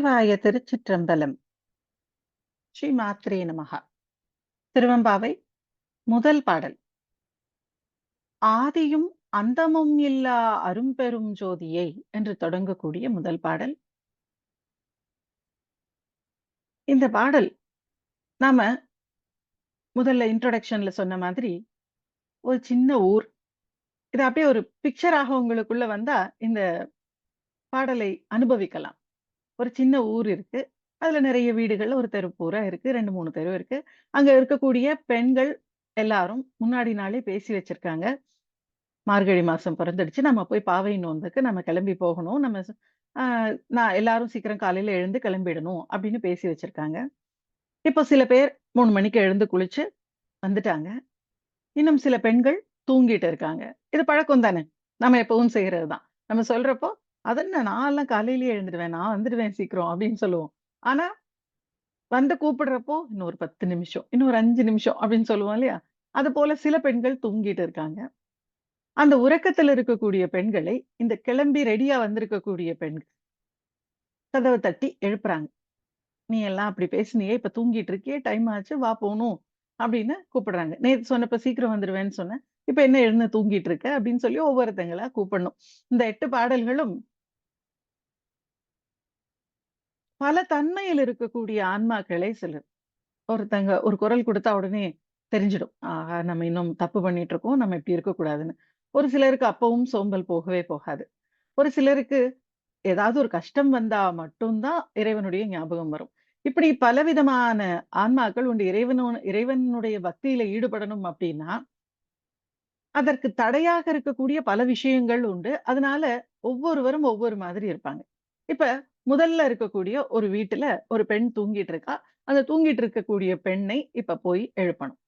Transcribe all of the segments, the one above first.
சிவாய திருச்சிற்றம்பலம். ஸ்ரீ மாத்ரே நமகா திருவம்பாவை முதல் பாடல். ஆதியும் அந்தமும் இல்லா அரும்பெரும் ஜோதியை என்று தொடங்கக்கூடிய முதல் பாடல். இந்த பாடல் நாம முதல்ல இன்ட்ரோடக்ஷன்ல சொன்ன மாதிரி ஒரு சின்ன ஊர். இது அப்படியே ஒரு பிக்சராக உங்களுக்குள்ள வந்தா இந்த பாடலை அனுபவிக்கலாம். ஒரு சின்ன ஊர் இருக்கு. அதுல நிறைய வீடுகள் ஒரு தெரு பூரா இருக்கு. ரெண்டு மூணு தெரு இருக்கு. அங்க இருக்கக்கூடிய பெண்கள் எல்லாரும் முன்னாடி நாளே பேசி வச்சிருக்காங்க. மார்கழி மாசம் பிறந்துடுச்சு. நம்ம போய் பாவை நோன்புக்கு நம்ம கிளம்பி போகணும். நம்ம ஆஹ் நான் எல்லாரும் சீக்கிரம் காலையில எழுந்து கிளம்பிடணும் அப்படின்னு பேசி வச்சிருக்காங்க. இப்போ சில பேர் மூணு மணிக்கு எழுந்து குளிச்சு வந்துட்டாங்க. இன்னும் சில பெண்கள் தூங்கிட்டு இருக்காங்க. இது பழக்கம் தானே நம்ம எப்பவும் செய்யறது தான் நம்ம சொல்றப்போ அதென்ன நான் எல்லாம் காலையிலேயே எழுந்துடுவேன் நான் வந்துடுவேன் சீக்கிரம் அப்படின்னு சொல்லுவோம். ஆனா வந்து கூப்பிடுறப்போ இன்னொரு பத்து நிமிஷம் இன்னொரு அஞ்சு நிமிஷம் அப்படின்னு சொல்லுவோம் இல்லையா? அது போல சில பெண்கள் தூங்கிட்டு இருக்காங்க. அந்த உறக்கத்துல இருக்கக்கூடிய பெண்களை இந்த கிளம்பி ரெடியா வந்திருக்கக்கூடிய பெண்கள் கதவை தட்டி எழுப்புறாங்க. நீ எல்லாம் அப்படி பேசுனியே இப்ப தூங்கிட்டு இருக்கியே டைம் ஆச்சு வா போகணும் அப்படின்னு கூப்பிடுறாங்க. நேற்று சொன்னப்ப சீக்கிரம் வந்துடுவேன்னு சொன்னேன் இப்ப என்ன எழுந்து தூங்கிட்டு இருக்க? அப்படின்னு சொல்லி ஒவ்வொருத்தங்களா கூப்பிடணும். இந்த எட்டு பாடல்களும் பல தன்மையில் இருக்கக்கூடிய ஆன்மாக்களை சிலர். ஒருத்தங்க ஒரு குரல் கொடுத்தா உடனே தெரிஞ்சிடும். ஆஹா நம்ம இன்னும் தப்பு பண்ணிட்டு இருக்கோம் நம்ம இப்படி இருக்கக்கூடாதுன்னு. ஒரு சிலருக்கு அப்பவும் சோம்பல் போகவே போகாது. ஒரு சிலருக்கு ஏதாவது ஒரு கஷ்டம் வந்தா மட்டும்தான் இறைவனுடைய ஞாபகம் வரும். இப்படி பலவிதமான ஆன்மாக்கள் உண்டு. இறைவனோ இறைவனுடைய பக்தியில ஈடுபடணும் அப்படின்னா அதற்கு தடையாக இருக்கக்கூடிய பல விஷயங்கள் உண்டு. அதனால ஒவ்வொருவரும் ஒவ்வொரு மாதிரி இருப்பாங்க. இப்ப முதல்ல இருக்கக்கூடிய ஒரு வீட்டுல ஒரு பெண் தூங்கிட்டு இருக்கா. அந்த தூங்கிட்டு இருக்கக்கூடிய பெண்ணை இப்ப போய் எழுப்பணும்.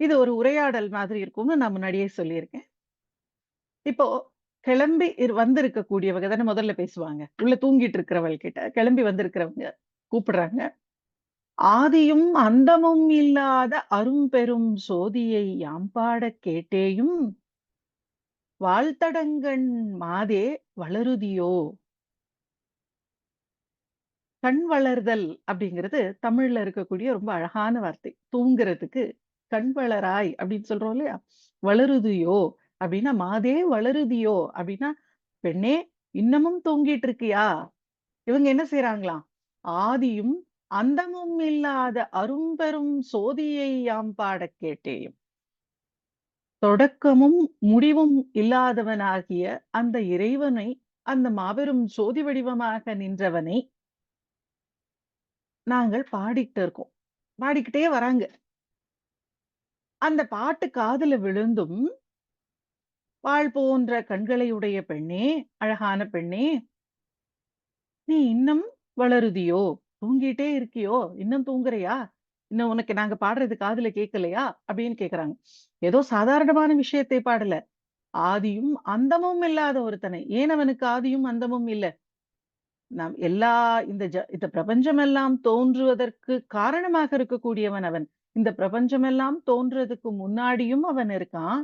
இது ஒரு உரையாடல் மாதிரி இருக்கும்னு நான் முன்னாடியே சொல்லியிருக்கேன். இப்போ கிளம்பி வந்திருக்கக்கூடியவங்க தானே முதல்ல பேசுவாங்க. உள்ள தூங்கிட்டு இருக்கிறவள் கிட்ட கிளம்பி வந்திருக்கிறவங்க கூப்பிடுறாங்க. ஆதியும் அந்தமும் இல்லாத அரும்பெரும் சோதியை யாம்பாட கேட்டேயும் வாழ்த்தடங்கண் மாதே வளருதியோ கண் வளர்தல் அப்படிங்கிறது தமிழ்ல இருக்கக்கூடிய ரொம்ப அழகான வார்த்தை. தூங்குறதுக்கு கண் வளராய் அப்படின்னு சொல்றோம் இல்லையா? வளருதியோ அப்படின்னா மாதே வளருதியோ அப்படின்னா பெண்ணே இன்னமும் தூங்கிட்டு இருக்கியா இவங்க என்ன செய்யறாங்களாம் ஆதியும் அந்தமும் இல்லாத அரும்பெரும் சோதியை யாம் பாட கேட்டேயும். தொடக்கமும் முடிவும் இல்லாதவனாகிய அந்த இறைவனை அந்த மாபெரும் சோதி வடிவமாக நின்றவனை நாங்கள் பாடிக்கிட்டு இருக்கோம். பாடிக்கிட்டே வராங்க. அந்த பாட்டு காதுல விழுந்தும் வாழ் போன்ற கண்களை உடைய பெண்ணே அழகான பெண்ணே நீ இன்னும் வளருதியோ? தூங்கிட்டே இருக்கியோ? இன்னும் தூங்குறியா? இன்னும் உனக்கு நாங்க பாடுறது காதுல கேட்கலையா? அப்படின்னு கேக்குறாங்க. ஏதோ சாதாரணமான விஷயத்தை பாடல. ஆதியும் அந்தமும் இல்லாத ஒருத்தனை. ஏன் அவனுக்கு ஆதியும் அந்தமும் இல்லை? நாம் எல்லா இந்த ஜ இந்த பிரபஞ்சமெல்லாம் தோன்றுவதற்கு காரணமாக இருக்கக்கூடியவன் அவன். இந்த பிரபஞ்சம் எல்லாம் தோன்றுறதுக்கு முன்னாடியும் அவன் இருக்கான்.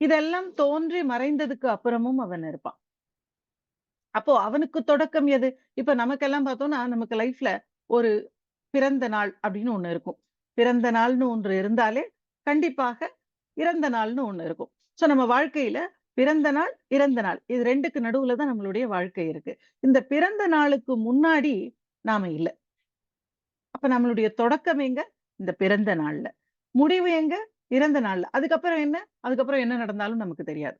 இதெல்லாம் தோன்றி மறைந்ததுக்கு அப்புறமும் அவன் இருப்பான். அப்போ அவனுக்கு தொடக்கம் எது? இப்ப நமக்கெல்லாம் பார்த்தோம்னா நமக்கு லைஃப்ல ஒரு பிறந்த நாள் அப்படின்னு ஒண்ணு இருக்கும். பிறந்த நாள்னு ஒன்று இருந்தாலே கண்டிப்பாக இறந்த நாள்னு ஒண்ணு இருக்கும். சோ நம்ம வாழ்க்கையில பிறந்த நாள் இறந்த நாள். இது ரெண்டுக்கு நடுவுல தான் நம்மளுடைய வாழ்க்கை இருக்கு. இந்த பிறந்த நாளுக்கு முன்னாடி நாம இல்லை. அப்ப நம்மளுடைய தொடக்கம் எங்க? இந்த பிறந்த நாள்ல. முடிவு எங்க? இறந்த நாள்ல. அதுக்கப்புறம் என்ன? அதுக்கப்புறம் என்ன நடந்தாலும் நமக்கு தெரியாது.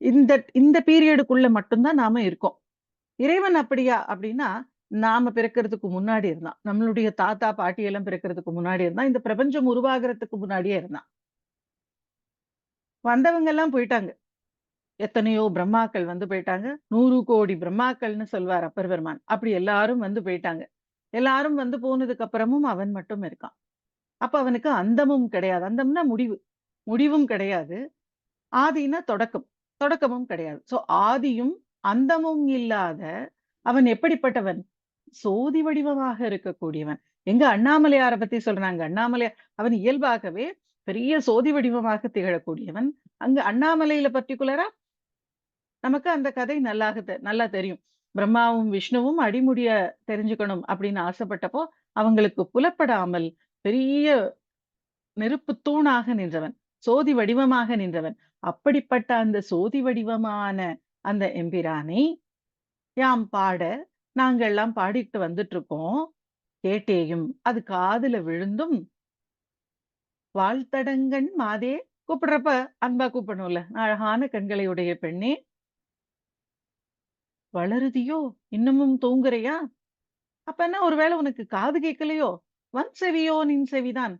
இந்த இந்த பீரியடுக்குள்ள மட்டும்தான் நாம இருக்கோம். இறைவன் அப்படியா? அப்படின்னா நாம பிறக்கிறதுக்கு முன்னாடி இருந்தான். நம்மளுடைய தாத்தா பாட்டி எல்லாம் பிறக்கிறதுக்கு முன்னாடி இருந்தான். இந்த பிரபஞ்சம் உருவாகிறதுக்கு முன்னாடியே இருந்தான். வந்தவங்க எல்லாம் போயிட்டாங்க. எத்தனையோ பிரம்மாக்கள் வந்து போயிட்டாங்க. நூறு கோடி பிரம்மாக்கள்னு சொல்வார் அப்பர் பெருமான் அப்படி எல்லாரும் வந்து போயிட்டாங்க. எல்லாரும் வந்து போனதுக்கு அப்புறமும் அவன் மட்டும் இருக்கான். அப்ப அவனுக்கு அந்தமும் கிடையாது. அந்தம்னா முடிவு. முடிவும் கிடையாது. ஆதினா தொடக்கம். தொடக்கமும் கிடையாது. சோ ஆதியும் அந்தமும் இல்லாத அவன் எப்படிப்பட்டவன்? சோதி வடிவமாக இருக்கக்கூடியவன். எங்க அண்ணாமலையார பத்தி சொல்றாங்க. அண்ணாமலையார் அவன் இயல்பாகவே பெரிய சோதி வடிவமாக திகழக்கூடியவன் அங்கு அண்ணாமலையில பர்டிகுலரா நமக்கு அந்த கதை நல்லாக நல்லா தெரியும். பிரம்மாவும், விஷ்ணுவும் அடிமுடிய தெரிஞ்சுக்கணும் அப்படின்னு ஆசைப்பட்டப்போ, அவங்களுக்கு புலப்படாமல் பெரிய நெருப்பு தூணாக நின்றவன். சோதி வடிவமாக நின்றவன். அப்படிப்பட்ட அந்த சோதி வடிவமான அந்த எம்பிரானை, யாம் பாட நாங்கள்லாம் பாடிட்டு வந்துட்டு இருக்கோம் கேட்டேயும், அது காதுல விழுந்தும் "வாழ்த்தடங்கண் மாதே" கூப்பிடுறப்ப அன்பா கூப்பிடணும்ல. "அழகான கண்களை உடைய பெண்ணே" "வளருதியோ? இன்னமும் தூங்குறியா? அப்பன்னா ஒருவேளை உனக்கு காது கேட்கலையோ? வன் செவியோ நின் செவிதான்."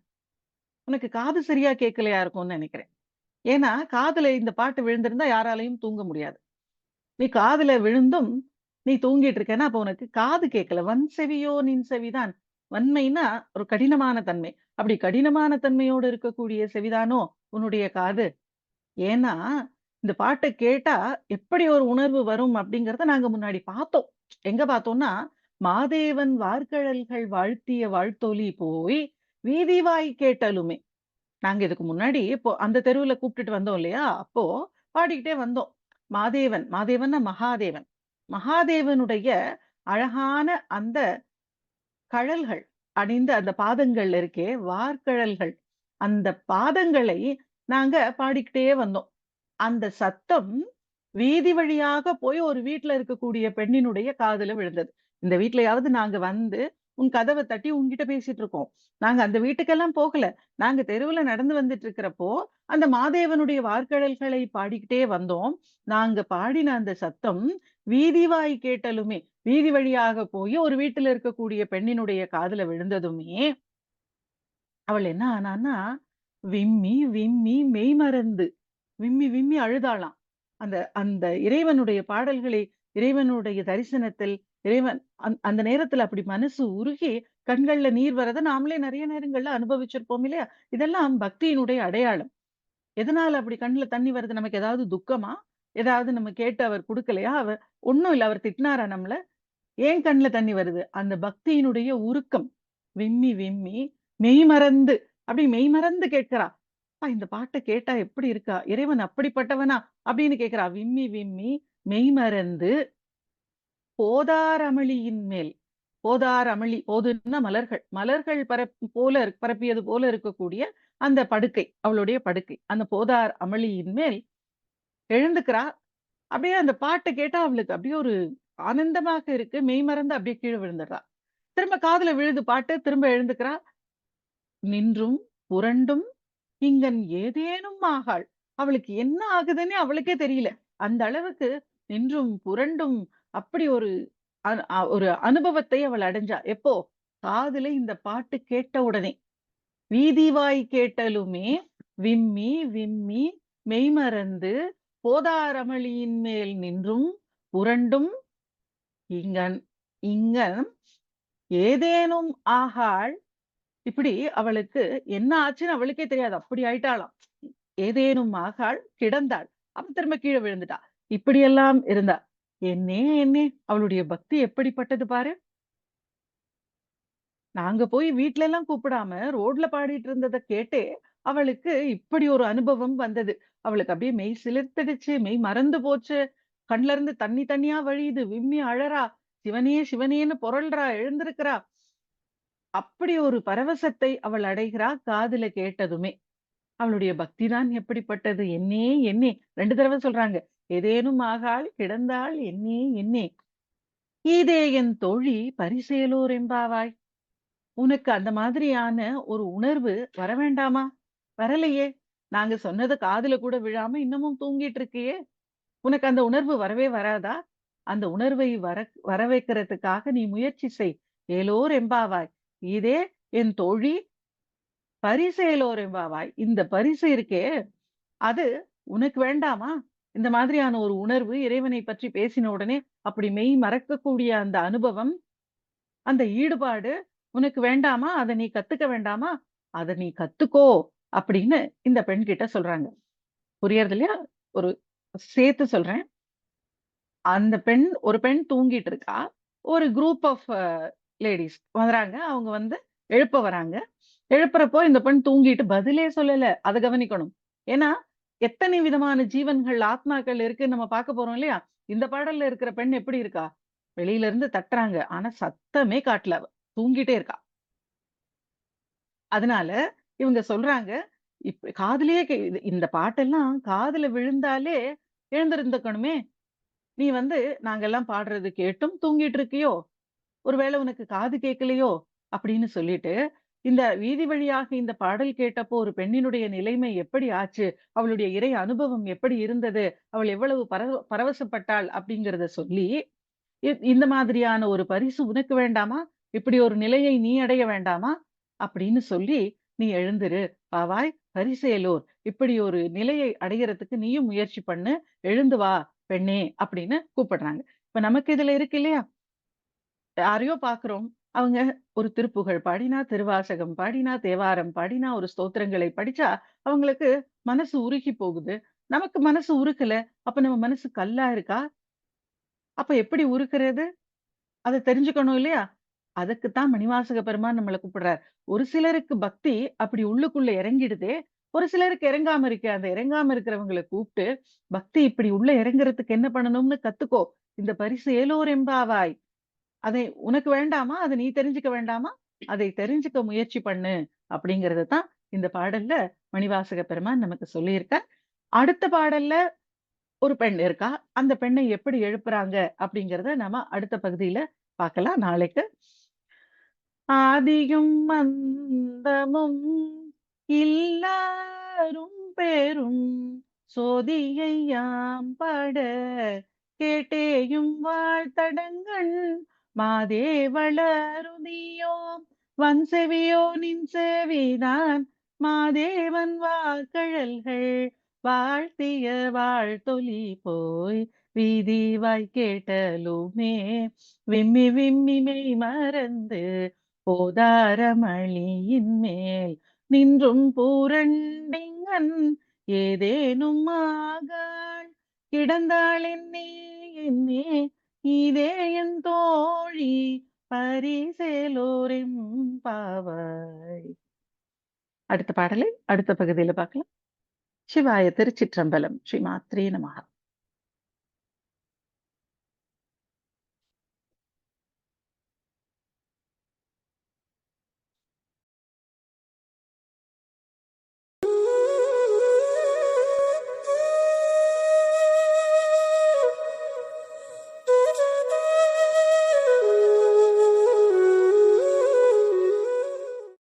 உனக்கு காது சரியா கேட்கலையா இருக்கும்னு நினைக்கிறேன் ஏன்னா, காதுல இந்த பாட்டு விழுந்திருந்தா யாராலயும் தூங்க முடியாது. நீ காதுல விழுந்தும், நீ தூங்கிட்டு இருக்கேன்னா அப்ப உனக்கு காது கேட்கல. வன் செவியோ நின் செவிதான்." வன்மைன்னா ஒரு கடினமான தன்மை. அப்படி கடினமான தன்மையோடு இருக்கக்கூடிய செவிதானோ உன்னுடைய காது? ஏன்னா, இந்த பாட்டை கேட்டா எப்படி ஒரு உணர்வு வரும் அப்படிங்கிறத நாங்க முன்னாடி பார்த்தோம். எங்க பார்த்தோம்னா, "மாதேவன் வார்கழல்கள் வாழ்த்திய வாழ்த்தொலி போய் வீதிவாய் கேட்டலுமே." நாங்க இதுக்கு முன்னாடி இப்போ அந்த தெருவுல கூப்பிட்டுட்டு வந்தோம் இல்லையா? அப்போ பாடிக்கிட்டே வந்தோம். மாதேவன், மாதேவன்னா மகாதேவன். மகாதேவனுடைய அழகான அந்த கழல்கள் அணிந்த அந்த பாதங்கள் இருக்கே, வார்கழல்கள். அந்த பாதங்களை நாங்க பாடிக்கிட்டே வந்தோம். அந்த சத்தம் வீதி வழியாக போய் ஒரு வீட்டுல இருக்கக்கூடிய பெண்ணினுடைய காதுல விழுந்தது. இந்த வீட்லயாவது நாங்க வந்து, உன் கதவ தட்டி உன்கிட்ட பேசிட்டு இருக்கோம். நாங்க அந்த வீட்டுக்கெல்லாம் போகல. நாங்க தெருவுல நடந்து வந்துட்டு இருக்கிறப்போ, அந்த மாதேவனுடைய வார்கழல்களை பாடிக்கிட்டே வந்தோம். நாங்க பாடின அந்த சத்தம் வீதி வாய் கேட்டலுமே, வீதி வழியாக போய் ஒரு வீட்டுல இருக்கக்கூடிய பெண்ணினுடைய காதுல விழுந்ததுமே அவள் என்ன ஆனான்னா, விம்மி, விம்மி மெய்மறந்து, விம்மி, விம்மி அழுதாளாம். அந்த அந்த இறைவனுடைய பாடல்களை, இறைவனுடைய தரிசனத்தில், இறைவன் அந் அந்த நேரத்துல அப்படி மனசு உருகி, கண்கள்ல நீர் வரத நாமளே நிறைய நேரங்கள்ல அனுபவிச்சிருப்போம் இல்லையா? இதெல்லாம் பக்தியினுடைய அடையாளம். எதனால அப்படி கண்ணுல தண்ணி வருது? நமக்கு ஏதாவது துக்கமா? ஏதாவது நம்ம கேட்டு அவர் குடுக்கலையா? அவர் ஒண்ணும் இல்ல. அவர் திட்டினாரா நம்மள? ஏன் கண்ணில் தண்ணி வருது? அந்த பக்தியினுடைய உருக்கம். விம்மி, விம்மி மெய்மறந்து, அப்படி மெய் மறந்து கேட்கிறா. "அப்பா இந்த பாட்ட கேட்டா எப்படி இருக்கா? இறைவன் அப்படிப்பட்டவனா?" அப்படின்னு கேட்கிறா. விம்மி, விம்மி மெய்மறந்து போதார் அமளியின் மேல் போதார் அமளி, போதுன்னா மலர்கள். மலர்கள் பரப் போல பரப்பியது போல இருக்கக்கூடிய அந்த படுக்கை, அவளுடைய படுக்கை. அந்த போதார் அமளியின் மேல் எழுந்துக்கிறா. அப்படியே அந்த பாட்டை கேட்டா அவளுக்கு அப்படியே ஒரு ஆனந்தமாக இருக்கு. மெய் மறந்து அப்படியே கீழே விழுந்துடுறா. திரும்ப காதுல விழுது பாட்டு. திரும்ப எழுந்துக்கிறா. நின்றும், புரண்டும் இங்கன் ஏதேனும் ஆகாள். அவளுக்கு என்ன ஆகுதுன்னே அவளுக்கே தெரியல. அந்த அளவுக்கு நின்றும், புரண்டும் அப்படி ஒரு அ ஒரு அனுபவத்தை அவள் அடைஞ்சா. எப்போ? காதுல இந்த பாட்டு கேட்ட உடனே. வீதிவாய் கேட்டலுமே விம்மி, விம்மி மெய்மறந்து போதாரமளியின் மேல் நின்றும், புரண்டும் இங்கன் இங்கன் ஏதேனும் ஆகாள். இப்படி அவளுக்கு என்ன ஆச்சுன்னு அவளுக்கே தெரியாது. அப்படி ஆயிட்டாளாம். ஏதேனும் ஆகாள், கிடந்தாள். அப்ப திரும்ப கீழே விழுந்துட்டா. இப்படியெல்லாம் இருந்தா. என்னே என்னே அவளுடைய பக்தி எப்படிப்பட்டது பாரு! நாங்க போய் வீட்லலாம் கூப்பிடாம, ரோட்ல பாடிட்டு இருந்ததை கேட்டே, அவளுக்கு இப்படி ஒரு அனுபவம் வந்தது. அவளுக்கு அப்படியே மெய் சிலிர்த்துடுச்சு. மெய் மறந்து போச்சு. கண்ல இருந்து தண்ணி தண்ணியா வழியுது. விம்மி அழறா. சிவனே! சிவனேன்னு பொருள்றா எழுந்திருக்கிறா. அப்படி ஒரு பரவசத்தை அவள் அடைகிறா, காதுல கேட்டதுமே. அவளுடைய பக்தி தான் எப்படிப்பட்டது? என்னே என்னே ரெண்டு தடவை சொல்றாங்க. ஏதேனும் ஆகாள், கிடந்தாள் என்னே என்னே. இதே என் தோழி பரிசேலூர் எம்பாவாய். உனக்கு அந்த மாதிரியான ஒரு உணர்வு வர வேண்டாமா? வரலையே! நாங்க சொன்னது காதுல கூட விழாம இன்னமும் தூங்கிட்டு இருக்கியே! உனக்கு அந்த உணர்வு வரவே வராதா? அந்த உணர்வை வர வர வைக்கிறதுக்காக நீ முயற்சி செய். ஏலோர் எம்பாவாய். இதே என் தோழி பரிசேலோர் எம்பாவாய். இந்த பரிசு இருக்கே, அது உனக்கு வேண்டாமா? இந்த மாதிரியான ஒரு உணர்வு இறைவனை பற்றி பேசின உடனே அப்படி மெய் மறக்கக்கூடிய அந்த அனுபவம், அந்த ஈடுபாடு உனக்கு வேண்டாமா? அத நீ கத்துக்க வேண்டாமா? அதை நீ கத்துக்கோ! அப்படின்னு இந்த பெண் கிட்ட சொல்றாங்க. புரியறது இல்லையா? ஒரு சேர்த்து சொல்றேன். அந்த பெண் ஒரு பெண் தூங்கிட்டு இருக்கா. ஒரு குரூப் ஆஃப் லேடிஸ் வராங்க. அவங்க வந்து எழுப்ப வராங்க. எழுப்புறப்போ இந்த பெண் தூங்கிட்டு பதிலே சொல்லல. அத கவனிக்கணும். ஏன்னா, எத்தனை விதமான ஜீவன்கள், ஆத்மாக்கள் இருக்குன்னு நம்ம பார்க்க போறோம் இல்லையா? இந்த பாடல்ல இருக்கிற பெண் எப்படி இருக்கா? வெளியில இருந்து தட்டுறாங்க. ஆனா சத்தமே காட்டல அவ. தூங்கிட்டே இருக்கா. அதனால இவங்க சொல்றாங்க, இப்ப காதுலயே கே இது இந்த பாட்டெல்லாம் காதுல விழுந்தாலே எழுந்திருந்துக்கணுமே! நீ வந்து நாங்கெல்லாம் பாடுறது கேட்டும் தூங்கிட்டு இருக்கியோ? ஒருவேளை உனக்கு காது கேட்கலையோ? அப்படின்னு சொல்லிட்டு, இந்த வீதி வழியாக இந்த பாடல் கேட்டப்போ ஒரு பெண்ணினுடைய நிலைமை எப்படி ஆச்சு? அவளுடைய இறை அனுபவம் எப்படி இருந்தது? அவள் எவ்வளவு பரவ பரவசப்பட்டாள்? அப்படிங்கிறத சொல்லி, இ இந்த மாதிரியான ஒரு பரிசு உனக்கு வேண்டாமா? இப்படி ஒரு நிலையை நீ அடைய வேண்டாமா? அப்படின்னு சொல்லி, "நீ எழுந்திரு, பாவாய் பரிசேலோர். இப்படி ஒரு நிலையை அடையறதுக்கு நீயும் முயற்சி பண்ணு. எழுந்து வா பெண்ணே" அப்படின்னு கூப்பிடுறாங்க. இப்ப நமக்கு இதுல இருக்கு இல்லையா? யாரையோ பாக்குறோம் அவங்க ஒரு திருப்புகழ் பாடினா, திருவாசகம் பாடினா, தேவாரம் பாடினா, ஒரு ஸ்தோத்திரங்களை படிச்சா, அவங்களுக்கு மனசு உருகி போகுது. நமக்கு மனசு உருக்கல அப்ப நம்ம மனசு கல்லா இருக்கா? அப்ப எப்படி உருக்குறது? அத தெரிஞ்சுக்கணும் இல்லையா? அதுக்கு தான் மணிவாசக பெருமான் நம்மள கூப்பிடுறார். ஒரு சிலருக்கு பக்தி அப்படி உள்ளுக்குள்ள இறங்கிடுதே, ஒரு சிலருக்கு இறங்காம இருக்கு அந்த இறங்காம இருக்கிறவங்கள கூப்ட்டு, பக்தி இப்படி உள்ள இறங்குறதுக்கு என்ன பண்ணணும்னு கத்துக்கோ. இந்த பரிசு ஏலோர் எம்பாவாய். அதை உனக்கு வேண்டாமா? அத நீ தெரிஞ்சுக்க வேண்டாமா? அதை தெரிஞ்சுக்க முயற்சி பண்ணு. அப்படிங்கறத தான் இந்த பாடல்ல மணிவாசக பெருமான் நமக்கு சொல்லியிருக்கார். அடுத்த பாடல்ல ஒரு பெண் இருக்கா. அந்த பெண்ணை எப்படி எழுப்புறாங்க? அப்படிங்கிறத நாம அடுத்த பகுதியில பார்க்கலாம் நாளைக்கு. ஆதியும் மந்தமும் இல்லாரும் பெரும் சோதியை யாம் பாட கேட்டேயும் வாழ்த்தடங்கள். மாதே வளருதியோ வன்செவியோ நின் செவிதான். மாதேவன் வார்கழல்கள் வாழ்த்திய வாழ்த்தொலி போய் வீதி வாய் கேட்டலுமே விம்மி விம்மி மெய் மறந்து போதாரமளியின் மேல் நின்றும் பூரண்டிங்கன் ஏதேனும் ஆகாள் கிடந்தாள் என்னே இதே என் தோழி பரிசேலோரின் பாவாய். அடுத்த பாடலை அடுத்த பகுதியில் பார்க்கலாம். சிவாய திருச்சிற்றம்பலம் ஸ்ரீ மாத்ரே நமகா